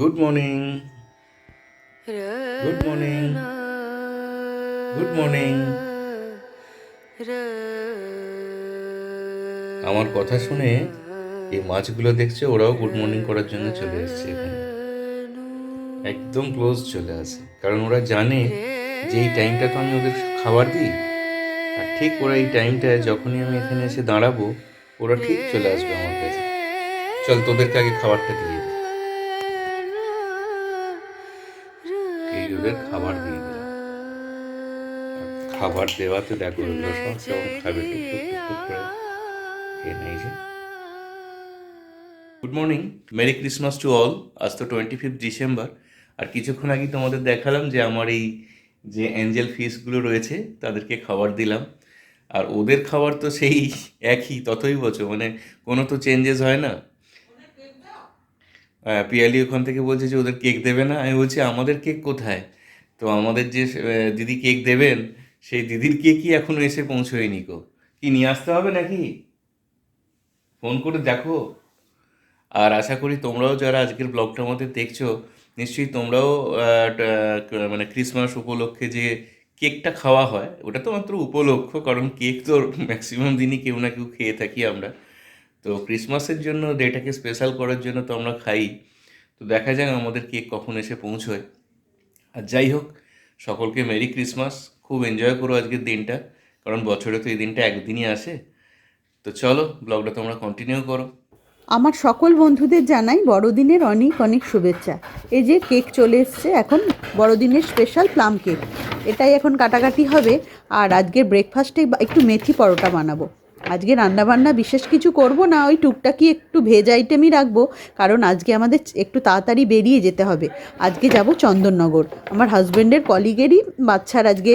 Good morning good morning good morning আমার কথা শুনে এই মাছগুলো দেখছে, ওরাও গুড মর্নিং করার জন্য চলে এসছে একদম ক্লোজ চলে আসে। কারণ ওরা জানে যে এই টাইমটা তো আমি ওদের খাবার দিই। আর ঠিক ওরা এই টাইমটায় যখনই আমি এখানে এসে দাঁড়াবো, ওরা ঠিক চলে আসবে আমার কাছে। চল তোদেরকে আগে খাবারটা দিয়ে দিই। ওদের খাবার দিয়ে দিলাম খাবার দেওয়াতে দেখো এগুলো সব কেমন খাবে নেই good morning merry Christmas to all আজ তো টোয়েন্টি ফিফথ ডিসেম্বর আর কিছুক্ষণ আগে তোমাদের দেখালাম যে আমার এই যে অ্যাঞ্জেল ফিশগুলো রয়েছে, তাদেরকে খাবার দিলাম। আর ওদের খাবার তো সেই একই, ততই বছর। মানে কোনো তো চেঞ্জেস হয় না। পিয়ালি ওখান থেকে বলছে যে ওদের কেক দেবে না। আমি বলছি, আমাদের কেক কোথায়? তো আমাদের যে দিদি কেক দেবেন, সেই দিদির কেকই এখনও এসে পৌঁছয়নি কো কি, নিয়ে আসতে হবে নাকি? ফোন করে দেখো। আর আশা করি তোমরাও যারা আজকের ব্লগটা আমাদের দেখছ, নিশ্চয়ই তোমরাও মানে ক্রিসমাস উপলক্ষে যে কেকটা খাওয়া হয়, ওটা তো মাত্র উপলক্ষ, কারণ কেক তো ম্যাক্সিমাম দিনই কেউ না কেউ খেয়ে থাকি আমরা। তো ক্রিসমাসের জন্য ডেটাকে স্পেশাল করার জন্য তো আমরা খাই। তো দেখা যাক আমাদের কেক কখন এসে পৌঁছয়। আর যাই হোক, সকলকে মেরি ক্রিসমাস খুব এনজয় করো আজকের দিনটা, কারণ বছরে তো এই দিনটা একদিনই আসে। তো চলো ব্লগটা তোমরা কন্টিনিউ করো। আমার সকল বন্ধুদের জানাই বড়দিনের অনেক অনেক শুভেচ্ছা। এই যে কেক চলে এসছে, এখন বড়দিনের স্পেশাল প্লাম কেক এটাই এখন কাটাকাটি হবে, আর আজকের ব্রেকফাস্টে একটু মেথি পরোটা বানাবো। আজকে রান্নাবান্না বিশেষ কিছু করব না, ওই টুকটাকি একটু ভেজ আইটেমই রাখব, কারণ আজকে আমাদের একটু তাড়াতাড়ি বেরিয়ে যেতে হবে। আজকে যাব চন্দননগর। আমার হাজব্যান্ডের কলিগেরই বাচ্চার আজকে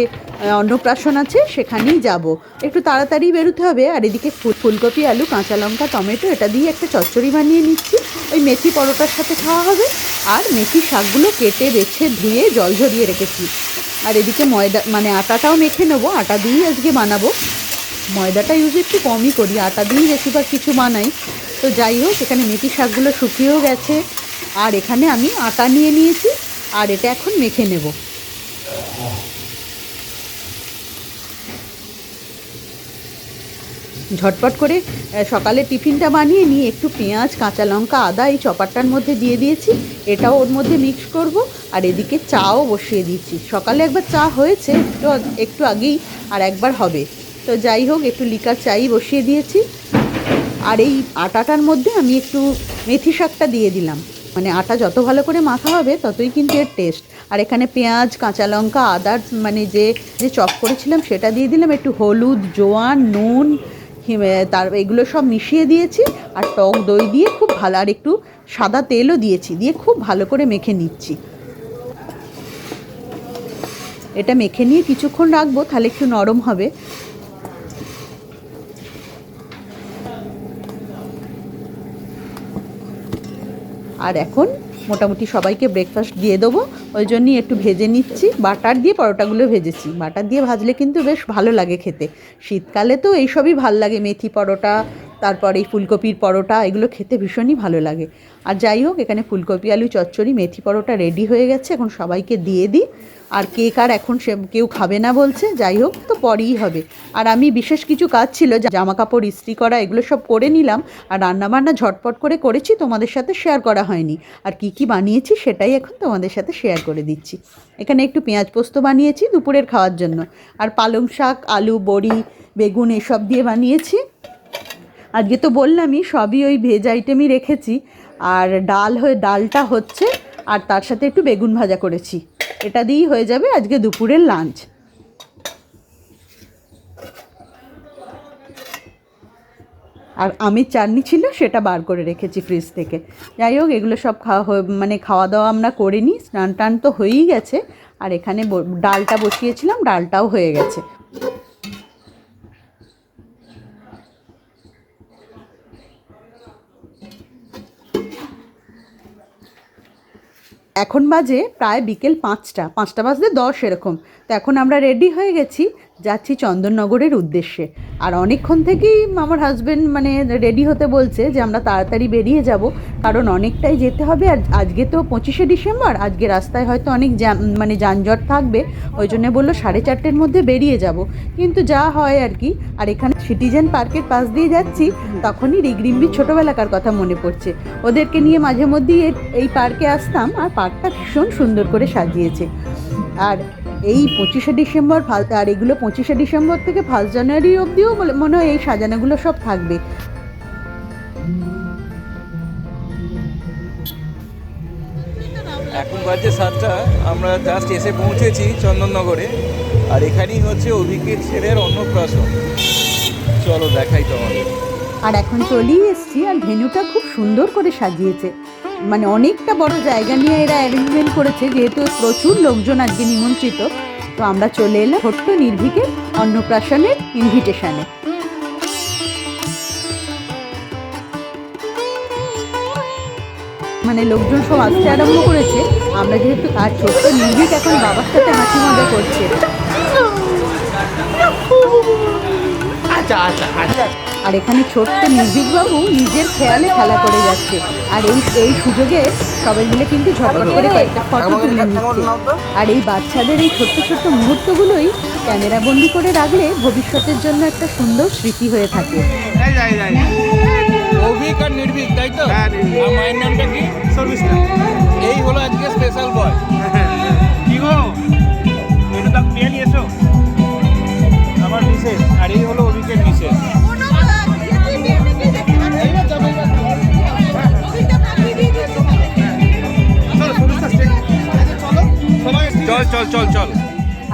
অন্নপ্রাশন আছে, সেখানেই যাব। একটু তাড়াতাড়ি বেরোতে হবে, আর এদিকে ফুলকপি, আলু, কাঁচা লঙ্কা, টমেটো, এটা দিয়ে একটা চচ্চড়ি বানিয়ে নিচ্ছি। ওই মেথি পরোটার সাথে খাওয়া হবে, আর মেথি শাকগুলো কেটে, বেছে, ধুয়ে, জল ঝরিয়ে রেখেছি। আর এদিকে ময়দা মানে আটাটাও মেখে নেব, আটা দিয়েই আজকে বানাবো। ময়দাটা ইউজ একটু কমই করি, আটা দিয়েই বেশিরভাগ কিছু বানাই। তো যাই হোক, এখানে মেথি শাকগুলো শুকিয়েও গেছে। আর এখানে আমি আটা নিয়ে নিয়েছি, আর এটা এখন মেখে নেব। ঝটপট করে সকালে টিফিনটা বানিয়ে নিয়ে একটু পেঁয়াজ, কাঁচা লঙ্কা, আদা এই চপারটার মধ্যে দিয়ে দিয়েছি। এটাও ওর মধ্যে মিক্স করব, আর এদিকে চাও বসিয়ে দিচ্ছি। সকালে একবার চা হয়েছে, একটু একটু আগেই, আর একবার হবে। তো যাই হোক, একটু লিকার চাই বসিয়ে দিয়েছি। আর এই আটাটার মধ্যে আমি একটু মেথি শাকটা দিয়ে দিলাম। মানে আটা যত ভালো করে মাখা হবে, ততই কিন্তু এর টেস্ট আর এখানে পেঁয়াজ, কাঁচা লঙ্কা, আদার মানে যে যে চপ করেছিলাম সেটা দিয়ে দিলাম। একটু হলুদ, জোয়ান, নুন তার, এগুলো সব মিশিয়ে দিয়েছি। আর টক দই দিয়ে খুব ভালো, আর একটু সাদা তেলও দিয়েছি, দিয়ে খুব ভালো করে মেখে নিচ্ছি। এটা মেখে নিয়ে কিছুক্ষণ রাখব, তাহলে একটু নরম হবে। আর এখন মোটামুটি সবাইকে ব্রেকফাস্ট দিয়ে দেবো। ওই জন্যই একটু ভেজে নিচ্ছি। বাটার দিয়ে পরোটাগুলো ভেজেছি। বাটার দিয়ে ভাজলে কিন্তু বেশ ভালো লাগে খেতে। শীতকালে তো এইসবই ভালো লাগে, মেথি পরোটা তারপর এই ফুলকপির পরোটা, এগুলো খেতে ভীষণই ভালো লাগে। আর যাই হোক, এখানে ফুলকপি, আলু, চচ্চড়ি, মেথি পরোটা রেডি হয়ে গেছে। এখন সবাইকে দিয়ে দিই। আর কেক আর এখন সে কেউ খাবে না বলছে। যাই হোক, তো পরেই হবে। আর আমি বিশেষ কিছু কাজ ছিল জামা কাপড় ইস্ত্রি করা, এগুলো সব করে নিলাম। আর রান্নাবান্না ঝটপট করে করেছি, তোমাদের সাথে শেয়ার করা হয়নি। আর কি কি বানিয়েছি, সেটাই এখন তোমাদের সাথে শেয়ার করে দিচ্ছি। এখানে একটু পেঁয়াজ পোস্ত বানিয়েছি দুপুরের খাওয়ার জন্য। আর পালং শাক, আলু, বড়ি, বেগুন, এসব দিয়ে বানিয়েছি। আজকে তো বললামই সবই ওই ভেজ আইটেমই রেখেছি। আর ডাল হয়ে, ডালটা হচ্ছে, আর তার সাথে একটু বেগুন ভাজা করেছি। এটা দিয়েই হয়ে যাবে আজকে দুপুরের লাঞ্চ আর আমের চাটনি ছিল, সেটা বার করে রেখেছি ফ্রিজ থেকে। যাই হোক, এগুলো সব খাওয়া মানে খাওয়া দাওয়া আমরা করে নিই স্নান টান তো হয়েই গেছে। আর এখানে ডালটা বসিয়েছিলাম, ডালটাও হয়ে গেছে। এখন বাজে প্রায় বিকেল পাঁচটা পাঁচটা বাজতে দশ এরকম। তো এখন আমরা রেডি হয়ে গেছি। যাচ্ছি চন্দননগরের উদ্দেশ্যে। আর অনেকক্ষণ থেকেই আমার হাজব্যান্ড মানে রেডি হতে বলছে যে আমরা তাড়াতাড়ি বেরিয়ে যাব। কারণ অনেকটাই যেতে হবে। আর আজকে তো পঁচিশে ডিসেম্বর, আজকে রাস্তায় হয়তো অনেক মানে যানজট থাকবে। ওই জন্য বলল সাড়ে চারটের মধ্যে বেরিয়ে যাব। কিন্তু যা হয় আর কি, আর এখানে সিটিজেন পার্কের পাশ দিয়ে যাচ্ছি, তখনই রিগরিম্বির ছোটোবেলাকার কথা মনে পড়ছে। ওদেরকে নিয়ে মাঝে মধ্যেই এই পার্কে আসতাম। আর পার্কটা ভীষণ সুন্দর করে সাজিয়েছে। আর এই পঁচিশে ডিসেম্বর আর এগুলো পঁচিশে ডিসেম্বর থেকে ফার্স্ট জানুয়ারি অবধিও মনে হয় এই সাজানোগুলো সব থাকবে। এখন বাজে সাতটা আমরা জাস্ট এসে পৌঁছেছি চন্দননগরে। আর এখানেই হচ্ছে অভিকের ছেলের অন্নপ্রাশন। চলো দেখাই তোমাদের। আর এখন চলেই এসছি আর ভেন্যুটা খুব সুন্দর করে সাজিয়েছে। মানে অনেকটা বড় জায়গা নিয়ে এরা অ্যারেঞ্জমেন্ট করেছে, যেহেতু প্রচুর লোকজন আজকে নিমন্ত্রিত। তো আমরা চলে এলাম ছোট্ট নির্ভীকের অন্নপ্রাশনের ইনভিটেশনে মানে লোকজন সব আসতে আরম্ভ করেছে। আমরা যেহেতু আর ছোট্ট নির্ভীক এখন বাবার সাথে হাসি মজা করছে। আর এখানে ছোট্ট নির্ভীকবাবু নিজের খেয়ালে খেলা করে যাচ্ছে। আর এই এই সুযোগে সবাই মিলে কিন্তু ঝটপট করে কয়েকটা ফটো তুলে নিচ্ছে। আর এই বাচ্চাদের এই ছোট্ট ছোট্ট মুহূর্তগুলোই ক্যামেরা বন্দি করে রাখলে ভবিষ্যতের জন্য একটা সুন্দর স্মৃতি হয়ে থাকে। অভিক আর নির্ভীক তাই তো? মায়ের নামটা কি? এই হলো আজকে স্পেশাল বয়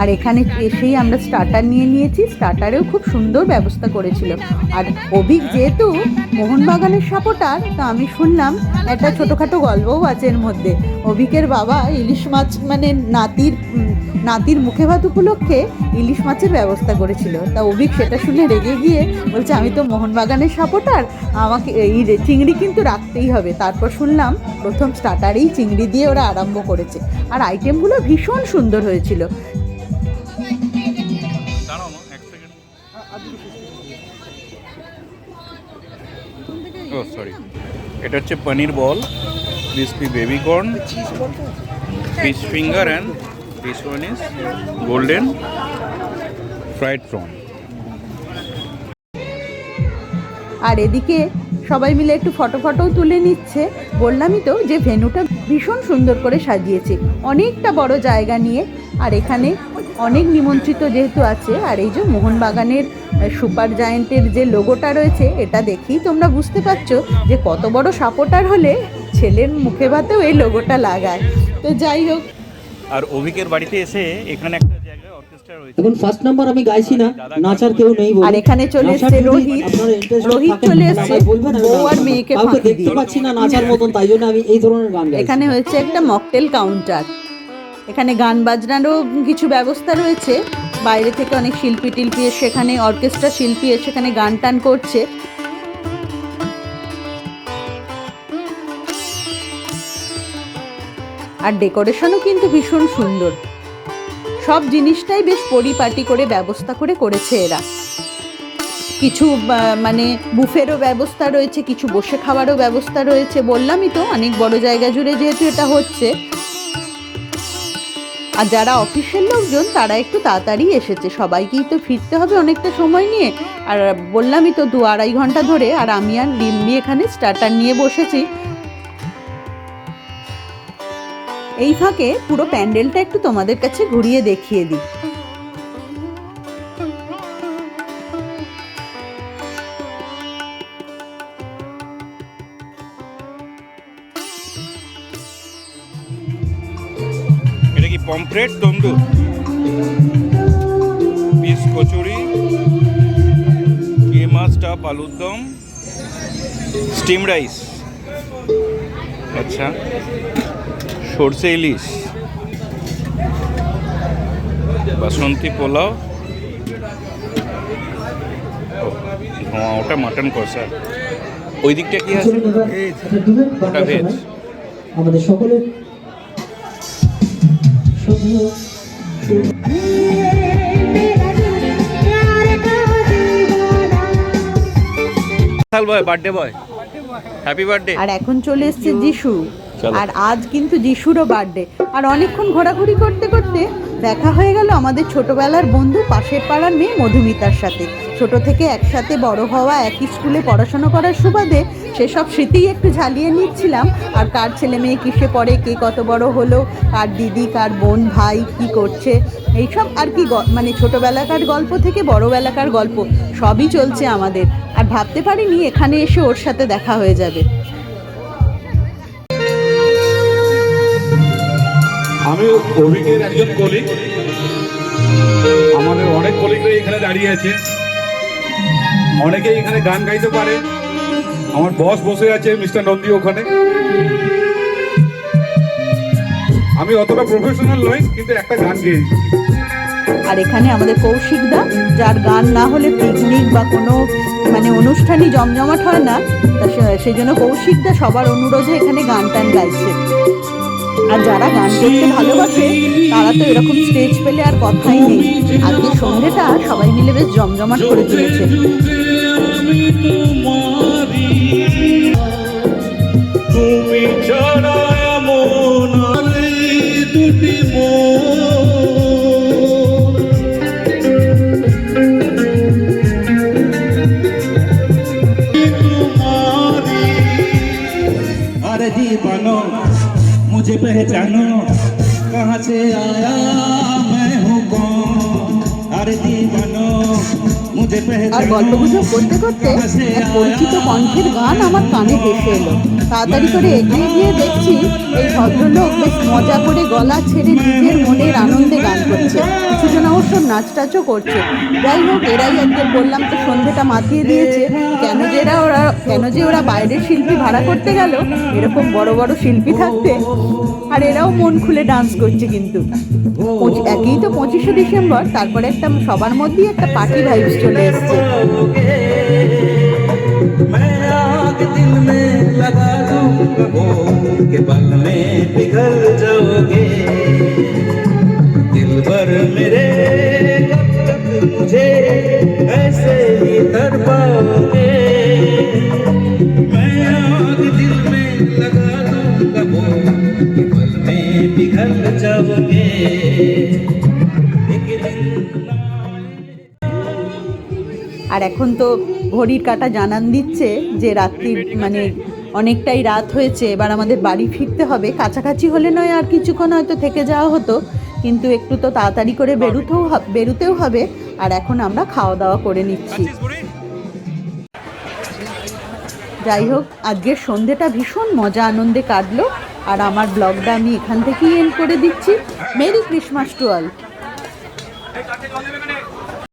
আর এখানে এসেই আমরা স্টার্টার নিয়ে নিয়েছি। স্টার্টারেও খুব সুন্দর ব্যবস্থা করেছিল। আর অভিক যেহেতু মোহনবাগানের সাপোর্টার তো আমি শুনলাম একটা ছোটোখাটো গল্পও আছে এর মধ্যে। অভিকের বাবা ইলিশ মাছ মানে নাতির নাতির মুখে ভাত উপলক্ষে ইলিশ মাছের ব্যবস্থা করেছিল। তা অভিক সেটা শুনে রেগে গিয়ে বলছে, আমি তো মোহনবাগানের সাপোর্টার আমাকে এই চিংড়ি কিন্তু রাখতেই হবে। তারপর শুনলাম প্রথম স্টার্টারেই চিংড়ি দিয়ে ওরা আরম্ভ করেছে। আর আইটেমগুলো ভীষণ সুন্দর হয়েছিল। সরি এটা হচ্ছে paneer ball crispy baby corn fish finger and this one is golden fried prawn আর এদিকে সবাই মিলে একটু ফটো ফটোও তুলে নিচ্ছে। বললামই তো যে ভেনুটা ভীষণ সুন্দর করে সাজিয়েছে। অনেকটা বড় জায়গা নিয়ে। আর এখানে অনেক নিমন্ত্রিত যেহেতু আছে, আর এই যে মোহনবাগানের সুপার জায়েন্টের যে লোগোটা রয়েছে এটা দেখেই তোমরা বুঝতে পারছ যে কত বড় সাপোর্টার হলে ছেলের মুখে ভাতেও এই লোগোটা লাগায়। তো যাই হোক। আর অভিকের বাড়িতে এসে এখানে একটা জায়গায় অর্কেস্ট্রা রয়েছে। এখন ফার্স্ট নাম্বার আমি গাইছি না নাচার কেউ নেই বলে আর এখানে চলে এসছে রোহিত। রোহিত চলে এসছে বউ আর মেয়েকে ফাঁকি দেখতে পাচ্ছি না নাচার মতন তাই জন্য আমি এই ধরনের গান গাইছি। এখানে হয়েছে একটা মকটেল কাউন্টার এখানে গান বাজনারও কিছু ব্যবস্থা রয়েছে। বাইরে থেকে অনেক শিল্পী টিল্পি সেখানে অর্কেস্ট্রা শিল্পী সেখানে গান টান করছে। আর ডেকোরেশনও কিন্তু ভীষণ সুন্দর। সব জিনিসটাই বেশ পরিপাটি করে ব্যবস্থা করে করেছে এরা। কিছু মানে বুফেরও ব্যবস্থা রয়েছে, কিছু বসে খাওয়ারও ব্যবস্থা রয়েছে। বললামই তো, অনেক বড় জায়গা জুড়ে যেহেতু এটা হচ্ছে। আর যারা অফিসের লোকজন, তারা একটু তাড়াতাড়ি এসেছে। সবাইকেই তো ফিরতে হবে অনেকটা সময় নিয়ে। আর বললামই তো দু আড়াই ঘণ্টা ধরে, আর আমি আর রিম্বি এখানে স্টার্টার নিয়ে বসেছি। এই ফাঁকে পুরো প্যান্ডেলটা একটু তোমাদের কাছে ঘুরিয়ে দেখিয়ে দিই। কি তন্দুর। পিস কচুরি কেমা স্টাফ আলুর দম স্টিম রাইস। আচ্ছা সর্ষে ইলিশ। বাসন্তী পোলাও। ধোঁয়া ওটা মাটন কষা। ওই দিকটা কি আছে? ওটা ভেজ আমাদের সকলের আর এখন চলে এসেছে আর আজ কিন্তু যিশুরও বার্থডে আর অনেকক্ষণ ঘোরাঘুরি করতে করতে দেখা হয়ে গেল আমাদের ছোটবেলার বন্ধু, পাশের পাড়ার মেয়ে মধুমিতার সাথে। ছোট থেকে একসাথে বড় হওয়া, একই স্কুলে পড়াশোনা করার সুবাদে সেসব স্মৃতিই একটু ঝালিয়ে নিচ্ছিলাম। আর কার ছেলে মেয়ে কিসে পড়ে, কে কত বড় হলো, কার দিদি, কার বোন, ভাই কি করছে, এইসব আর কি মানে ছোটবেলাকার গল্প থেকে বড়বেলাকার গল্প সবই চলছে আমাদের। আর ভাবতে পারিনি এখানে এসে ওর সাথে দেখা হয়ে যাবে। আমি অভিকের একজন কলিগ আমাদের অনেক কলিগরা এখানে দাঁড়িয়ে আছে। অনেকেই এখানে গান গাইতে পারে। আমার বস বসে আছে মিস্টার নন্দী ওখানে। আমি অতটা প্রফেশনাল নই, কিন্তু একটা গান গেয়েছি আর এখানে আমাদের কৌশিকদা যার গান না হলে পিকনিক বা কোনো মানে অনুষ্ঠানই জমজমাট হয় না। সেই জন্য কৌশিকদা সবার অনুরোধে এখানে গান টান গাইছে। আর যারা গান করতে ভালোবাসে তারা তো এরকম স্টেজ পেলে আর কথাই নেই। আর এই সন্ধ্যেটা সবাই মিলে বেশ জমজমাট করে তুলেছে। জীবন मुझे पहचानो कहाँ से आया मैं हूँ कौन अरे दीवानो मुझे আর গল্প पहचानो গুজব করতে করতে এক পরিচিত কণ্ঠের গান আমার কানে ভেসে এলো তাড়াতাড়ি করে এগিয়ে গিয়ে দেখছি এই ভদ্রলোক বেশ মজা করে গলা ছেড়ে নিজের মনের আনন্দে গান করছে। কিছুজন অবশ্য নাচ টাচও করছে। যাই হোক, এরাই আজকে বললাম তো সন্ধেটা মাতিয়ে দিয়েছে। কেন যে এরা ওরা, কেন যে ওরা বাইরের শিল্পী ভাড়া করতে গেল? এরকম বড় বড় শিল্পী থাকতে। আর এরাও মন খুলে ডান্স করছে কিন্তু। একই তো পঁচিশে ডিসেম্বর, তারপরে একটা সবার মধ্যেই একটা পার্টি ভাইবস চলে এসছে। के पल में पिघल जाओगे এখন তো ঘড়ির কাটা জানান দিচ্ছে যে রাত্রি মানে অনেকটাই রাত হয়েছে এবার আমাদের বাড়ি ফিরতে হবে। কাছাকাছি হলে নয় আর কিছুক্ষণ হয়তো থেকে যাওয়া হতো কিন্তু একটু তো তাড়াতাড়ি করে বেরোতেও বেরোতেও হবে আর এখন আমরা খাওয়া দাওয়া করে নিচ্ছি। যাই হোক আজকের সন্ধেটা ভীষণ মজা আনন্দে কাটলো আর আমার ব্লগটা আমি এখান থেকেই এন্ড করে দিচ্ছি। Merry Christmas to all.